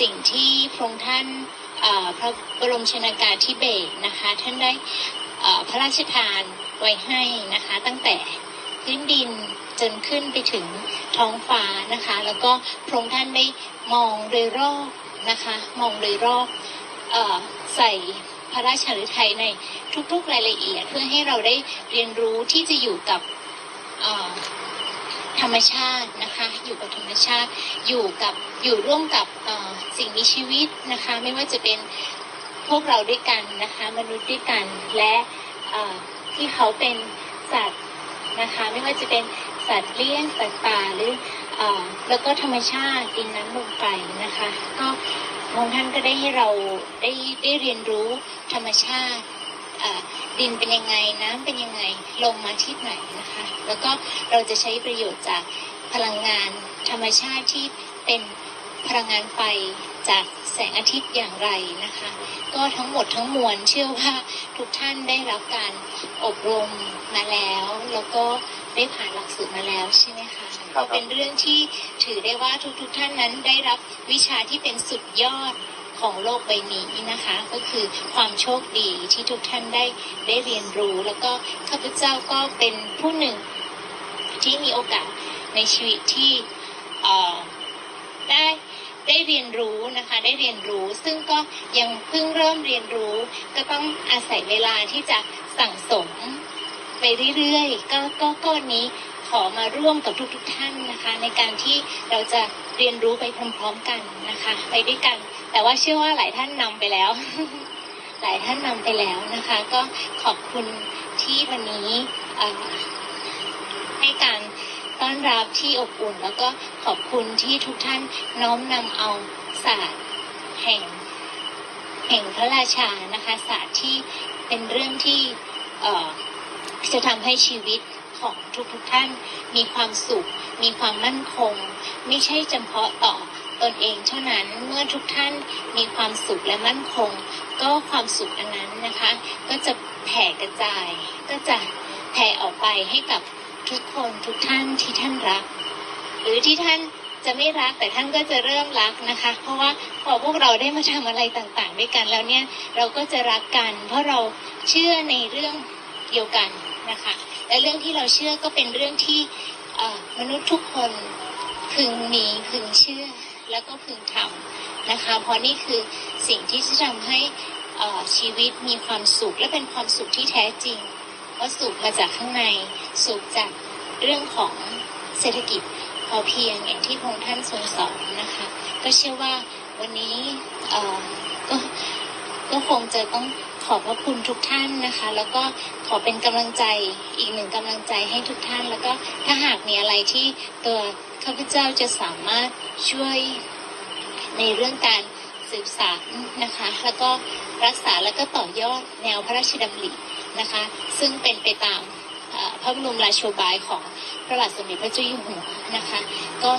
สิ่งที่พระองค์ท่านพระบรมชนากาธิเบศนะคะท่านได้พระราชทานไว้ให้นะคะตั้งแต่พื้นดินจนขึ้นไปถึงท้องฟ้านะคะ แล้วก็พระองค์ท่านได้มองโดยรอบนะคะ มองโดยรอบอใส่พระราชฤทัยในทุกๆรายละเอียด เพื่อให้เราได้เรียนรู้ที่จะอยู่กับ รรมชาตินะคะ อยู่กับธรรมชาติอยู่กับอยู่ร่วมกับสิ่งมีชีวิตนะคะ ไม่ว่าจะเป็นพวกเราด้วยกันนะคะ มนุษย์ด้วยกันและที่เขาเป็นสัตว์นะคะ ไม่ว่าจะเป็นสัตว์เลี้ยงสัตว์ป่าหรืออแล้วก็ธรรมชาติดินน้ำลมไฟนะคะ ก็องค์ท่านก็ได้ให้เราได้ได้เรียนรู้ธรรมชาติ ดินเป็นยังไงน้ำเป็นยังไงลงมาที่ไหนนะคะ แล้วก็เราจะใช้ประโยชน์จากพลังงานธรรมชาติที่เป็นพลังงานไฟจากแสงอาทิตย์อย่างไรนะคะ ก็ทั้งหมดทั้งมวลเชื่อว่าทุกท่านได้รับการอบรมมาแล้ว แล้วก็ได้ผ่านหลักสูตรมาแล้วใช่ไหมคะครับก็เป็นเรื่องที่ถือได้ว่าทุกๆท่านนั้นได้รับวิชาที่เป็นสุดยอด ของโลกใบนี้นะคะ ก็คือความโชคดีที่ทุกท่านได้ได้เรียนรู้ แล้วก็ข้าพเจ้าก็เป็นผู้หนึ่งที่มีโอกาสในชีวิตที่ได้ได้เรียนรู้นะคะได้เรียนรู้ซึ่งก็ยังเพิ่งเริ่มเรียนรู้ ก็ต้องอาศัยเวลาที่จะสั่งสมไปเรื่อยๆ ก็ก็ก็วันนี้ขอมาร่วมกับทุกๆท่านนะคะ ในการที่เราจะเรียนรู้ไปพร้อมๆกันนะคะ ไปด้วยกัน แต่ว่าเชื่อว่าหลายท่านนำไปแล้ว หลายท่านนำไปแล้วนะคะ ก็ขอบคุณที่วันนี้ให้การต้อนรับที่อบอุ่น แล้วก็ขอบคุณที่ทุกท่านน้อมนำเอาศาสตร์แห่งแห่งพระราชานะคะศาสตร์ที่เป็นเรื่องที่จะทำให้ชีวิต ของทุกๆท่าน มีความสุข มีความมั่นคง ไม่ใช่เฉพาะต่อตนเองเท่านั้นเมื่อทุกท่านมีความสุขและมั่นคง ก็ความสุขอันนั้นนะคะ ก็จะแผ่กระจาย ก็จะแผ่ออกไปให้กับทุกคนทุกท่านที่ท่านรัก หรือที่ท่านจะไม่รักแต่ท่านก็จะเริ่มรักนะคะ เพราะว่าพอพวกเราได้มาทำอะไรต่างๆ ด้วยกันแล้วเนี่ยเราก็จะรักกัน เพราะเราเชื่อในเรื่องเดียวกันนะคะ และเรื่องที่เราเชื่อก็เป็นเรื่องที่มนุษย์ทุกคนพึงมีพึงเชื่อแล้วก็พึงทำนะคะ เพราะนี่คือสิ่งที่จะทำให้ชีวิตมีความสุขและเป็นความสุขที่แท้จริงว่าสุขมาจากข้างในสุขจากเรื่องของเศรษฐกิจพอเพียงอย่างที่พระองท่านทรงสอนนะคะ ก็เชื่อว่าวันนี้ก็ก็คงจะต้อง ขอบพระคุณทุกท่านนะคะ แล้วก็ขอเป็นกำลังใจอีกหนึ่งกำลังใจให้ทุกท่าน แล้วก็ถ้าหากมีอะไรที่ตัวข้าพเจ้าจะสามารถช่วยในเรื่องการสืบสานนะคะ แล้วก็รักษาแล้วก็ต่อยอดแนวพระราชดำรินะคะ ซึ่งเป็นไปตามพระบรมราโชบายของพระบาทสมเด็จพระเจ้าอยู่หัวนะคะ ก็